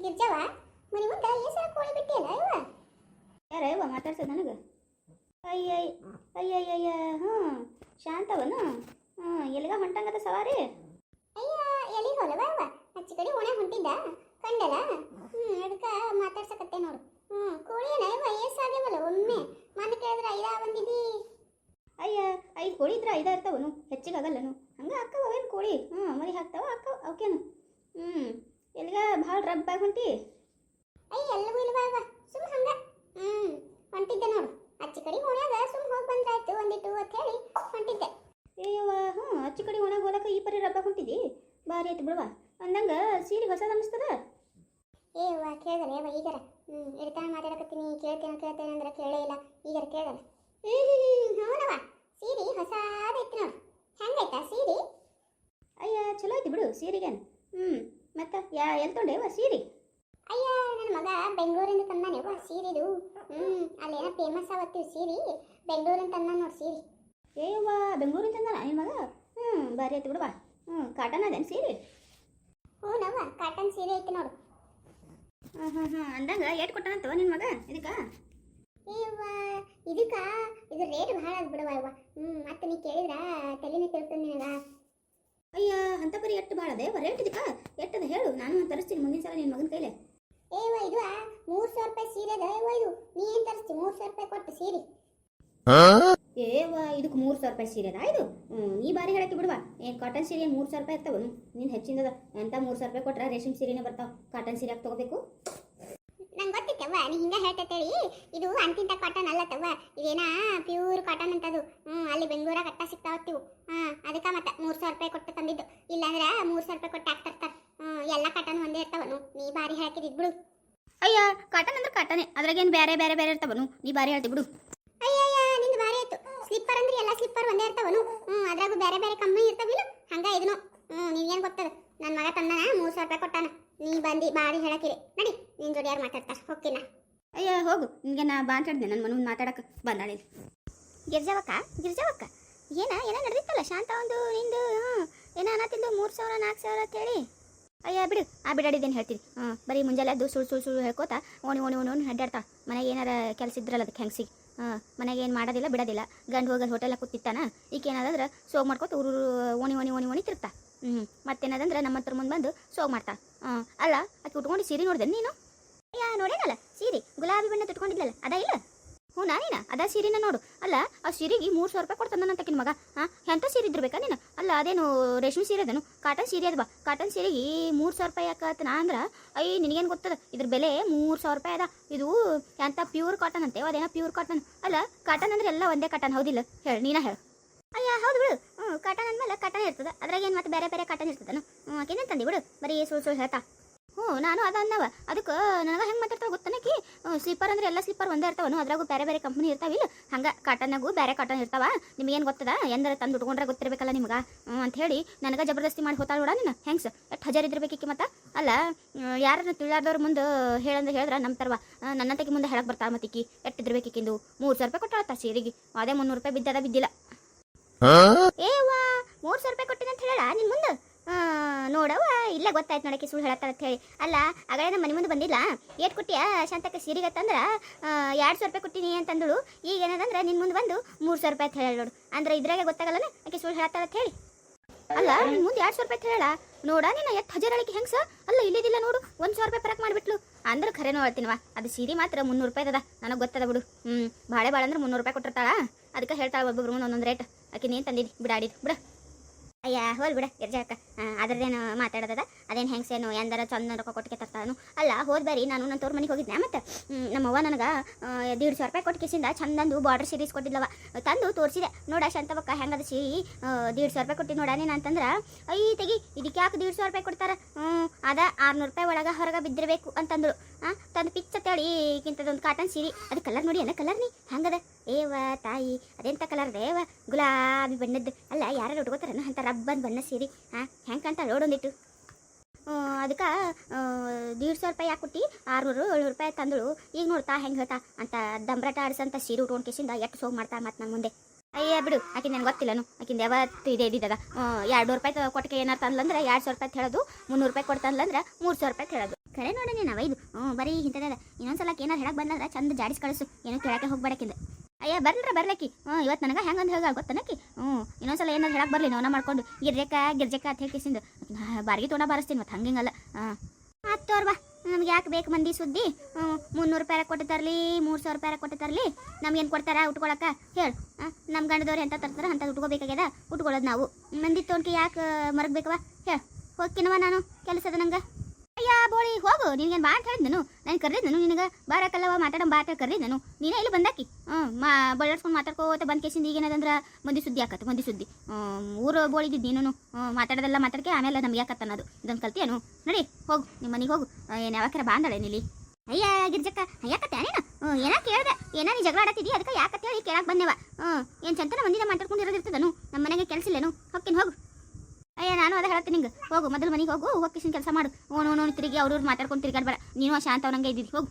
ಗಿರ್ಜವ್ವ ಮನೆ ಮುಂದೆ ಹೆಸರು ಕೋಳಿ ಬಿಟ್ಟಿಯಲ್ಲ ಇವ ಯಾರ ಇವ ಮಾತಾಡ್ಸೋದು ನನಗೆ? ಅಯ್ಯಯ್ಯ ಅಯ್ಯಯ್ಯಯ್ಯ ಹ್ಞೂ ಶಾಂತವನು? ಹ್ಞೂ ಎಲ್ಲಿಗ ಹೊಂಟಂಗದ ಸವಾರಿ? ಅಯ್ಯ ಎಲ್ಲಿ ಹೊಲವ ಇವ ಅಚ್ಚಿ ಕಡೆ ಒಣ ಹೊಂಟಿದ್ದ ಕಂಡಲ್ಲ ಹ್ಞೂ ಅದಕ್ಕೆ ಮಾತಾಡ್ಸಕತ್ತೆ ನೋಡು. ಹ್ಞೂ ಕೋಳಿ ಏನ ಇವ ಏಸಾಗ್ಯವಲ್ಲ ಒಮ್ಮೆ? ಮನೆ ಕೇಳಿದ್ರೆ ಐದ ಬಂದಿದ್ದಿ ಅಯ್ಯ ಐದು ಕೋಳಿ ಇದ್ರೆ ಐದು ಇರ್ತಾವನು ಹೆಚ್ಚಿಗೆ ಆಗಲ್ಲನು. ಹಂಗೆ ಅಕ್ಕವ ಅವೇನು ಕೋಳಿ? ಹ್ಞೂ ಮರಿ ಹಾಕ್ತಾವ ಅಕ್ಕ ಅವಕೇನು? ಹ್ಞೂ ಎಲ್ಲಿಗ? ಭಾಳ ರಬ್ಬ ಹೊಂಟಿ? ಅಯ್ಯ ಎಲ್ಲವೂ ಇಲ್ಲ ಬಾ ಸುಮ್ ಹಂಗ. ಹ್ಞೂ ಹೊಂಟಿದ್ದೆ ನೋಡು. ಅಚ್ಚಿ ಕಡೆ ಓಣ್ಯಾಗ ಸುಮ್ ಹೋಗಿ ಬಂದ್ರಾಯ್ತು ಒಂದಿಟ್ಟು ಅಂತ ಹೇಳಿ ಹೊಂಟಿದ್ದೆ. ಅಯ್ಯವ್ವ ಹ್ಞೂ ಅಚ್ಚಿ ಕಡೆ ಒಣಗಿ ಹೋಲಕ್ಕ ಈ ಪರಿ ರಬ್ಬ ಹೊಂಟಿದ್ದಿ ಭಾರಿ ಆಯ್ತು ಬಿಡುವ. ಅಂದಂಗ ಸೀರೆ ಹೊಸದ ಅನಿಸ್ತದ ಏ ಅವ್ವ ಕೇಳಿದಲ್ಲ ಯವ್ವ ಈಗರ. ಹ್ಞೂ ಇರ್ತಾನೆ ಮಾತಾಡಕತ್ತೀನಿ ಕೇಳ್ತೇನೆ ಕೇಳ್ತೇನೆ ಅಂದ್ರೆ ಕೇಳೇ ಇಲ್ಲ. ಈಗರ ಕೇಳಲ್ಲ ಹ್ಞೂ ಹೌದವ ಸೀರೆ ಹೊಸಾದೈತಿ ನೋಡು. ಹೆಂಗೈತಾ ಸೀರೆ? ಅಯ್ಯ ಚಲೋ ಐತಿ ಬಿಡು ಸೀರೆಗೇನು. ಹ್ಞೂ ಮತ್ತೆ ಯಾ ಎಲ್ಲಿ ತೊಗೊಂಡೇವ ಸೀರೆ? ಅಯ್ಯ ನನ್ನ ಮಗ ಬೆಂಗಳೂರಿಂದ ತಂದಾನೆ ಯವ್ವ ಸೀರೆದು. ಹ್ಞೂ ಅಲ್ಲೇನೋ ಫೇಮಸ್ ಆವತ್ತು ಸೀರೆ. ಬೆಂಗಳೂರಿಂದ ತಂದ ನೋಡಿ ಸೀರೆ. ಏಯವ್ವ ಬೆಂಗಳೂರಿಂದ ತಂದಾನ ನಿಮ್ಮ ಮಗ? ಹ್ಞೂ ಭಾರಿ ಆಯ್ತು ಬಿಡವಾ ಹ್ಞೂ ಕಾಟನ್ ಅದೇನು ಸೀರೆ? ಹ್ಞೂ ನವ್ವ ಕಾಟನ್ ಸೀರೆ ಐತಿ ನೋಡು. ಹಾಂ ಹಾಂ ಹಾಂ ಅಂದಂಗ ಏಟ್ ಕೊಟ್ಟನಂತವ ನಿನ್ನ ಮಗ ಇದಕ್ಕೆ? ಏವ್ವ ಇದಕ್ಕ ಇದು ರೇಟ್ ಭಾಳ ಆಗಿ ಬಿಡವ ಯವ್ವ. ಹ್ಞೂ ಮತ್ತೆ ನೀ ಕೇಳಿದ್ರ ತಲೆನೇ ತಿಳ್ಕೊಂಡು ನಿನಗ? ಅಯ್ಯ ಅಂತ ಪರಿ ಎಟ್ಟು ಬಾಳದೆ ಅದೇ ರೇಟ್ ಇದಕ್ಕ ಎಟ್ಟದ ಹೇಳು ನಾನು ತರಿಸ್ತೀನಿ ಮುಂದಿನ ಸಲ ನಿನ್ನ ಮಗನ ಕೈಲೆ. ಏವ ಇದು ಮೂರು ಸಾವಿರ ರೂಪಾಯಿ ಸೀರೆ ಏವ ಇದು ನೀ ಏನು ತರಿಸ್ತಿ? ಮೂರು ಸಾವಿರ ರೂಪಾಯಿ ಕೊಟ್ಟು ಸೀರೆ. ಏವ ಇದಕ್ಕೆ ಮೂರು ಸಾವಿರ ರೂಪಾಯಿ ಸೀರೆ ಅದಾ? ಇದು? ನೀ ಬಾರಿ ಹೇಳಕ್ಕೆ ಬಿಡುವ. ಏನು ಕಾಟನ್ ಸೀರೆ ಮೂರು ಸಾವಿರ ರೂಪಾಯಿ ಇರ್ತಾವ ನೀನು ಹೆಚ್ಚಿಂದದ ಅಂತ ಮೂರು ಸಾವಿರ ರೂಪಾಯಿ ಕೊಟ್ರ ರೇಷ್ಮೆ ಸೀರೆನೇ ಬರ್ತಾವ. ಕಾಟನ್ ಸೀರೆ ಯಾಕೆ ತೊಗೋಬೇಕು? ನಂಗೆ ಗೊತ್ತಿತ್ತವ್ವ ನೀ ಹಿಂಗೆ ಹೇಳ್ತೇಳಿ ಇದು ಅಂತಿಂತ ಕಾಟನ್ ಅಲ್ಲತ್ತವ್ವ ಇದೇನಾ ಪ್ಯೂರ್ ಕಾಟನ್ ಅಂತದು. ಹ್ಞೂ ಅಲ್ಲಿ ಬೆಂಗಳೂರಾಗ ಕಟ್ಟ ಸಿಗ್ತಾವತ್ತಿವು ಹಾಂ ಅದಕ್ಕೆ ಮತ್ತೆ ಮೂರು ಸಾವಿರ ರೂಪಾಯಿ ಕೊಟ್ಟು ತಂದಿದ್ದು. ಇಲ್ಲಾಂದ್ರೆ ಮೂರು ಸಾವಿರ ರೂಪಾಯಿ ಕೊಟ್ಟು ಹಾಕ್ತಿರ್ತಾರೆ ಹ್ಞೂ ಎಲ್ಲ ಕಾಟನ್ ಒಂದೇ ಇರ್ತಾವನು ನೀ ಬಾರಿ ಹಾಕಿದ್ ಬಿಡು. ಅಯ್ಯ ಕಾಟನ್ ಅಂದ್ರೆ ಕಾಟನೇ ಅದ್ರಾಗೇನು ಬೇರೆ ಬೇರೆ ಬೇರೆ ಇರ್ತಾವನು ನೀ ಬಾರಿ ಹೇಳ್ತಿ ಬಿಡು. ಅಯ್ಯಯ್ಯ ನಿಂದು ಬಾರಿ ಆಯ್ತು. ಸ್ಲಿಪ್ಪರ್ ಅಂದ್ರೆ ಎಲ್ಲ ಸ್ಲಿಪ್ಪರ್ ಒಂದೇ ಇರ್ತಾವನು ಹ್ಞೂ ಅದ್ರಾಗೂ ಬೇರೆ ಬೇರೆ ಕಂಪ್ನಿ ಇರ್ತಾವಿಲ್ಲ ಹಂಗ ಇದನ್ನು ಹ್ಞೂ ನೀವೇನು ಗೊತ್ತದ? ನನ್ನ ಮಗ ತಂದಾನ ಮೂರು ಸಾವಿರ ರೂಪಾಯಿ ಕೊಟ್ಟಾನ. ನೀ ಬಂದು ಬಾರಿ ಹೇಳಕ್ಕಿರಿ ನಡಿ. ನಿನ್ ಜೋಡಿ ಯಾರು ಮಾತಾಡ್ತಾರೆ ಹೋಗ್ತೀನ? ಅಯ್ಯ ಹೋಗು. ನಿನಗೆ ನಾ ಮಾತಾಡ್ದೆ ನನ್ನ ಮನ ಮಾತಾಡಕ್ಕೆ ಬಂದಾಳೆ. ಗಿರ್ಜಾವಕ್ಕ ಗಿರ್ಜಾವಕ್ಕ ಏನ ಏನ ನಡೆದಿತ್ತಲ್ಲ? ಶಾಂತ ಒಂದು ನಿಂದು ಏನ ತಿಂದು ಮೂರು ಸಾವಿರ ನಾಲ್ಕು ಸಾವಿರ ಅಂತೇಳಿ ಅಯ್ಯ ಬಿಡು. ಆ ಬಿಡಾಡಿದ್ದೇನು ಹೇಳ್ತೀನಿ. ಹಾಂ ಬರೀ ಮುಂಜಾನೆ ಅದು ಸುಳ್ಳು ಸುಳ್ಳು ಸುಳ್ಳು ಹೇಳ್ಕೋತಾ ಓಣಿ ಓಣಿ ಓಣಿ ಓಣಿ ಅಡ್ಡಾಡ್ತಾ. ಮನೆಗೆ ಏನಾರ ಕೆಲಸ ಇದ್ರಲ್ಲ ಅದಕ್ಕೆ ಹೆಂಗ್ಸಿಗೆ ಹಾಂ ಮನೆಗೆ ಏನು ಮಾಡೋದಿಲ್ಲ ಬಿಡೋದಿಲ್ಲ. ಗಂಡು ಹೋಗೋದು ಹೋಟೆಲ್ ಕೂತಿತ್ತಾನ ಈಗ ಏನಾದ್ರೆ ಸೋಗ್ ಮಾಡ್ಕೊತ ಊರು ಓಣಿ ಓಣಿ ಓಣಿ ಓಣಿ ತಿರ್ತಾ ಹ್ಞೂ ಮತ್ತೇನದಂದ್ರೆ ನಮ್ಮ ಹತ್ರ ಮುಂದೆ ಬಂದು ಸೋಗ್ ಮಾಡ್ತಾ. ಹಾಂ ಅಲ್ಲ ಅದು ಉಟ್ಕೊಂಡು ಸೀರೆ ನೋಡಿದೆ ನೀನು? ಅಯ್ಯ ನೋಡೇನಲ್ಲ ಸೀರೆ, ಗುಲಾಬಿ ಬಣ್ಣ ತುಟ್ಕೊಂಡಿದ್ಲಲ್ಲ ಅದ ಇಲ್ಲ? ಹ್ಞೂ, ನಾನೇನ? ಅದ ಸೀರೆನ ನೋಡು. ಅಲ್ಲ, ಆ ಸೀರೆಗೆ ಮೂರು ಸಾವಿರ ರೂಪಾಯಿ ತಕ್ಕಿನ ಮಗ. ಹಾಂ ಎಂಥ ಸೀರೆ ಇದ್ರಬೇಕಾ ನೀನು? ಅಲ್ಲ, ಅದೇನು ರೇಷ್ಮೆ ಸೀರೆ ಅದನು. ಕಾಟನ್ ಸೀರೆ ಅದ ಬಾ ಕಾಟನ್ ಸೀರೆಗೆ ಮೂರು ಸಾವಿರ ರೂಪಾಯಿ ಯಾಕತ್ತ ಅಂದ್ರ ಅಂದ್ರೆ ಅಯ್ಯ ನಿನಗೇನು ಗೊತ್ತದ? ಇದ್ರ ಬೆಲೆ ಮೂರು ಸಾವಿರ ರೂಪಾಯಿ ಅದ. ಇದು ಎಂಥ ಪ್ಯೂರ್ ಕಾಟನ್ ಅಂತೆ ಅದೇನ ಪ್ಯೂರ್ ಕಾಟನ್. ಅಲ್ಲ, ಕಾಟನ್ ಅಂದ್ರೆ ಎಲ್ಲ ಒಂದೇ ಕಾಟನ್, ಹೌದಿಲ್ಲ? ಹೇಳು, ನೀನ ಹೇಳು. ಅಯ್ಯ, ಹೌದು ಬಿಡು. ಹ್ಞೂ ಕಾಟನ್ ಅಂದ್ಮೇಲೆ ಕಾಟನ್ ಇರ್ತದೆ. ಅದ್ರಾಗ ಏನು ಮತ್ತೆ ಬೇರೆ ಬೇರೆ ಕಾಟನ್ ಇರ್ತದನು? ಹ್ಞೂ ಆಕೆನೇ ತಂದಿ ಬಿಡು. ಬರೀ ಸುಳ್ಳು ಸುಳ್ಳು ಹೇಳ್ತಾ. ಹ್ಞೂ ನಾನು ಅದ ಅನ್ನವ ಅದಕ್ಕೆ ನನಗೆ ಹೆಂಗೆ ಮಾತಾಡ್ತಾವ ಗೊತ್ತನಕಿ ಸ್ಲೀಪರ್ ಅಂದ್ರೆ ಎಲ್ಲ ಸ್ಲೀಪರ್ ಒಂದೇ ಇರ್ತಾವನು ಅದ್ರಾಗೂ ಬೇರೆ ಬೇರೆ ಕಂಪ್ನಿ ಇರ್ತಾವಿಲ್ಲ ಹಂಗೆ ಕಾಟನ್ನಾಗೂ ಬೇರೆ ಕಾಟನ್ ಇರ್ತಾವ. ನಿಮಗೇನು ಗೊತ್ತದ? ಎಂದ್ರೆ ತಂದು ಉಟ್ಕೊಂಡ್ರೆ ಗೊತ್ತಿರಬೇಕಲ್ಲ ನಿಮ್ಗೆ. ಅಂತ ಹೇಳಿ ನನಗೆ ಜಬರ್ದಸ್ತಿ ಮಾಡಿ ಹೋತಾಳ ನೋಡ ನೀನು. ಹೆಂಗ್ಸ್? ಎಷ್ಟು ಹಜಾರ್ ಇದ್ರಬೇಕಿ ಮತ್ತೆ? ಅಲ್ಲ ಯಾರನ್ನ ತಿಳಿಯಾರ್ದವ್ರ ಮುಂದೆ ಹೇಳಂದ್ರೆ ಹೇಳಿದ್ರೆ ನಮ್ಮ ತರವ. ನನ್ನ ತಗಿ ಮುಂದೆ ಹೇಳಕ್ಕೆ ಬರ್ತಾ ಮತ್ತಿಕ್ಕಿ ಎಷ್ಟು ಇದ್ರಬೇಕಿಕ್ಕಿಂದು ಮೂರು ಸಾವಿರ ರೂಪಾಯಿ ಕೊಟ್ಟಾಳತ್ತ ಸೀರೆಗೆ. ಅದೇ ಮುನ್ನೂರು ರೂಪಾಯಿ ಬಿದ್ದದ ಬಿದ್ದಿಲ್ಲ. ಏವಾ ಮೂರು ಸಾವಿರ ರೂಪಾಯಿ ಕೊಟ್ಟಿದೆ ಅಂತ ಹೇಳ ನಿನ್ ಮುಂದೆ? ನೋಡವ್ವ, ಇಲ್ಲ ಗೊತ್ತಾಯ್ತು ನೋಡಕ್ಕೆ ಸುಳ್ಳು ಹೇಳತ್ತಾರ ಅಂತ ಹೇಳಿ. ಅಲ್ಲ ಆಗಲೇ ನಮ್ಮ ಮನೆ ಮುಂದೆ ಬಂದಿಲ್ಲ? ಏಟ್ ಕೊಟ್ಟಿಯಾ ಶಾಂತಕ್ಕೆ ಸೀರೆಗತ್ತಂದ್ರ ಎರಡು ಸಾವಿರ ರೂಪಾಯಿ ಕೊಟ್ಟಿನಿ ಅಂತಂದಳು. ಈಗ ಏನದಂದ್ರೆ ನಿನ್ ಮುಂದೆ ಬಂದು ಮೂರು ಸಾವಿರ ರೂಪಾಯಿ ಅಂತ ಹೇಳಿ ನೋಡು. ಅಂದ್ರೆ ಇದ್ರಾಗೆ ಗೊತ್ತಾಗಲ್ಲ ಆಕೆ ಸುಳ್ಳು ಹೇಳತ್ತಾರ ಅಂತ ಹೇಳಿ. ಅಲ್ಲ, ನಿನ್ ಮುಂದೆ ಎರಡು ಸಾವಿರ ರೂಪಾಯಿ ಅಂತ ಹೇಳ ನೋಡ ನೀನು ಎಷ್ಟು ಹಜಾರ್ ಅಳಿಕೆ ಹೆಂಗ್ಸ? ಅಲ್ಲ, ಇಲ್ಲಿದಿಲ್ಲ ನೋಡು, ಒಂದು ಸಾವಿರ ರೂಪಾಯಿ ಪರಕ್ ಮಾಡಿಬಿಟ್ಲು. ಅಂದ್ರೆ ಖರೇನು ಹೇಳ್ತೀನವ ಅದು ಸೀರೆ ಮಾತ್ರ ಮುನ್ನೂರು ರೂಪಾಯಿ ಅದ ನನಗೆ ಗೊತ್ತದ ಬಿಡು. ಹ್ಞೂ ಭಾಳೆ ಭಾಳ ಅಂದ್ರೆ ಮುನ್ನೂರು ರೂಪಾಯಿ ಕೊಟ್ಟಿರ್ತಾಳ. ಅದಕ್ಕೆ ಹೇಳ್ತಾಳ ಒಬ್ಬೊಬ್ರು ಒಂದೊಂದು ರೇಟ್. ಆಕೆ ನೀನು ತಂದಿದ್ದು, ಬಿಡಾಡಿದ್ದು. ಬಿಡ. ಅಯ್ಯ, ಹೋಲ್ ಬಿಡ ಗಿರ್ಜಾಕ ಅದ್ರದ್ದೇನು ಮಾತಾಡೋದದ? ಅದೇನು ಹೆಂಗ್ಸೇನು ಎಂದರ ಚಂದ ರೊಕ್ಕ ಕೊಟ್ಟಿಗೆ ತರ್ತಾನು ಅಲ್ಲ, ಹೋದ್ ಬಾರಿ ನಾನು ನನ್ನ ತೋರ್ ಮನೆಗೆ ಹೋಗಿದ್ದೆ ಮತ್ತೆ? ನಮ್ಮವ್ವ ನನಗೆ ದೀಡ್ ಸಾವಿರ ರೂಪಾಯಿ ಕೊಟ್ಟು ಕಿಸಿಂದ ಚಂದಂದು ಬಾರ್ಡರ್ ಸೀರೀಸ್ ಕೊಟ್ಟಿದ್ಲವ. ತಂದು ತೋರಿಸಿದೆ. ನೋಡ ಶಾಂತವಕ್ಕ ಹೆಂಗದ ಸಿ ದೀಡ್ ಸಾವಿರ ರೂಪಾಯಿ ಕೊಟ್ಟಿದ್ದು ನೋಡ ಅಂತಂದ್ರ ಅಂತಂದ್ರೆ ಐ ತೆಗಿ ಇದಕ್ಕೆ ಯಾಕೆ ದೀಡ್ ಸಾವಿರ ರೂಪಾಯಿ ಕೊಡ್ತಾರ? ಹ್ಞೂ ಅದ ಆರ್ನೂರು ರೂಪಾಯಿ ಒಳಗೆ ಹೊರಗೆ ಬಿದ್ದಿರಬೇಕು ಅಂತಂದಳು. ಹಾಂ ತಂದು ಪಿಚ್ಚ ತೇಳಿ ಈಗಿಂತದೊಂದು ಕಾಟನ್ ಸೀರೆ. ಅದು ಕಲರ್ ನೋಡಿ ಅಲ್ಲ ಕಲರ್ ನೀ. ಹಂಗದ? ಏವ ತಾಯಿ ಅದೆಂಥ ಕಲರ್ ದೇವ ಗುಲಾಬಿ ಬಣ್ಣದ್ದು. ಅಲ್ಲ ಯಾರು ಉಟ್ಕೋತಾರನ ಅಂತ ರಬ್ಬನ್ ಬಣ್ಣ ಸೀರೆ. ಹಾಂ ಹೆಂಗೆ ಅಂತ ನೋಡೊಂದಿಟ್ಟು ಅದಕ್ಕೆ ದೀಡ್ ಸಾವಿರ ರೂಪಾಯಿ ಯಾಕೆ ಕೊಟ್ಟು? ಆರುನೂರು, ಏಳ್ನೂರು ರೂಪಾಯಿ ತಂದಳು. ಈಗ ನೋಡ್ತಾ ಹೆಂಗೆ ಹೇಳ್ತಾ? ಅಂತ ದಂಬ್ರಟ ಆಡ್ಸಂತ ಸೀರೆ ಉಟ್ಕೊಂಡು ಕೇಸಿಂದ ಎಷ್ಟು ಸೋಗ್ ಮಾಡ್ತಾ ಮತ್ತೆ ನನ್ನ ಮುಂದೆ. ಅಯ್ಯ, ಬಿಡು. ಆಕೆ ನನಗೆ ಗೊತ್ತಿಲ್ಲನು ಆಕಿಂದ ಯಾವತ್ತು ಇದೆ ಇದ್ದಿದ್ದದ. ಎರಡು ರೂಪಾಯಿ ಕೊಟ್ಟಿಗೆ ಏನಾರು ತಂದ್ಲಂದ್ರೆ ಎರಡು ಸಾವಿರ ರೂಪಾಯಿ ಹೇಳೋದು, ಮುನ್ನೂರು ರೂಪಾಯಿ ಕೊಡ್ತಂದ್ಲಂದ್ರೆ ಮೂರು ಸಾವಿರ ರೂಪಾಯಿ ಹೇಳೋದು. ಖರೆ ನೋಡಿ ನೀನು ಅವೈದು ಹ್ಞೂ, ಬರೀ ಇಂಥದ ಇನ್ನೊಂದ್ಸಲ ಏನಾರು ಹೇಳಕ್ಕೆ ಬಂದ್ರೆ ಚಂದ ಜಾಡಿಸ್ ಕಳಿಸು. ಏನೋ ಕೇಳಕ್ಕೆ ಹೋಗ್ಬೇಡಕ್ಕಿಂದ. ಅಯ್ಯ, ಬರ್ಲ್ರ ಬರ್ಲಕ್ಕಿ. ಹ್ಞೂ, ಇವತ್ತು ನನಗೆ ಹೆಂಗಂತ ಹೇಗ ಗೊತ್ತನಕ್ಕಿ? ಹ್ಞೂ ಇನ್ನೊಂದ್ಸಲ ಏನಾರು ಹೇಳಕ್ಕೆ ಬರಲಿ ನೋನ ಮಾಡ್ಕೊಂಡು. ಗಿರ್ಜಕ್ಕ ಗಿರ್ಜಕ್ಕ ಅಂತ ಹೇಳಿ ಕಿಸಿಂದ. ಬಾರಿಗೆ ತೋಣ ಬಾರಿಸ್ತೀನಿ ಮತ್ತು ಹಂಗಿಂಗಲ್ಲ. ಹಾಂ. ತೋರ್ ಬಾ ನಮ್ಗೆ ಯಾಕೆ ಬೇಕು ಮಂದಿ ಸುದ್ದಿ? ಹ್ಞೂ, ಮುನ್ನೂರು ರೂಪಾಯಿ ಕೊಟ್ಟು ತರಲಿ, ಮೂರು ಸಾವಿರ ರೂಪಾಯಿ ಕೊಟ್ಟು ತರಲಿ? ನಮ್ಗೇನು ಕೊಡ್ತಾರ ಉಟ್ಕೊಳಕ? ಹೇಳು. ನಮ್ಮ ಗಂಡದವ್ರು ಎಂಥ ತರ್ತಾರ ಅಂತ ಉಟ್ಕೋಬೇಕಾಗ್ಯದ? ಉಟ್ಕೊಳ್ಳೋದು ನಾವು. ಮಂದಿ ತೊಗೊಂಡ್ಕೆ ಯಾಕೆ ಮರಗಬೇಕವ ಹೇಳು. ಹೋಗ್ತೀನವ ನಾನು, ಕೆಲಸದ ನಂಗೆ. ಅಯ್ಯ, ಬೋಳಿ. ನಿನಗೇನು ಬಾ ಅಂತ ಹೇಳಿದ್ನು ನಾನು ಕರೆದಿದ್ದನು ನಿನಗೆ? ಬಾರಕಲ್ಲವ ಮಾತಾಡೋ, ಬಾ ಅಂತ ನಾನು ನೀನೇ ಇಲ್ಲಿ ಬಂದಾಕಿ? ಹ್ಞೂ, ಮಾ ಬಳ್ಳಾಡ್ಸ್ಕೊಂಡು ಮಾತಾಡ್ಕೋತ ಬಂದ ಕೇಸಿಂದ ಈಗೇನದಂದ್ರೆ ಮಂದಿ ಸುದ್ದಿ ಆಕತ್ತೆ ಮಂದಿ ಸುದ್ದಿ. ಊರು ಬೋಳಿದ್ದು ನೀನು ಮಾತಾಡೋದೆಲ್ಲ ಮಾತಾಡ್ಕೆ ಆಮೇಲೆ ನಮ್ಗೆ ಯಾಕತ್ತ ಅನ್ನೋದು. ಇದನ್ನು ಕಲ್ತಿಯೇನು? ನಡಿ, ಹೋಗು ನಿಮ್ಮ ಮನೆಗೆ ಹೋಗು. ಏನು ಯಾವಾಗ ಬಾಂದಳೆ ನಿಲ್ಲಿ ಅಯ್ಯ, ಗಿರ್ಜಕ್ಕ, ಯಾಕತ್ತೆ ನೀನು ಏನ ಕೇಳ್ದೆ? ಏನ ನೀ ಜಗಳ ಆಡತ್ತಿದ್ದಿ ಅದಕ್ಕೆ ಯಾಕತ್ತೆ ಹೇಳಿ ಕೇಳಕ್ಕೆ ಬಂದೆವ? ಹ್ಞೂ, ಏನು ಚಂತನ ಮಂದಿನ ಮಾತಾಡ್ಕೊಂಡಿರೋದಿರ್ತದನು ನಮ್ಮ ಮನೆಗೆ ಕೆಲಸಿಲ್ಲೇನು ಹೊಕ್ಕಿನ ಹೋಗು ಅಯ್ಯ ನಾನು ಅದ ಹೇಳ್ತೀನಿ ನಿಂಗೆ ಹೋಗು ಮೊದಲು ಮನೆಗೆ ಹೋಗು ಹೋಗಿ ಕೆಲಸ ಮಾಡು ಓಣು ತಿರುಗಿ ಅವ್ರವ್ರು ಮಾತಾಡ್ಕೊಂಡು ತಿರ್ಗಾಡ್ಬೇಡ ನೀನು ಶಾಂತ ಅವ್ರಂಗೆ ಇದ್ದಿದ್ದು ಹೋಗು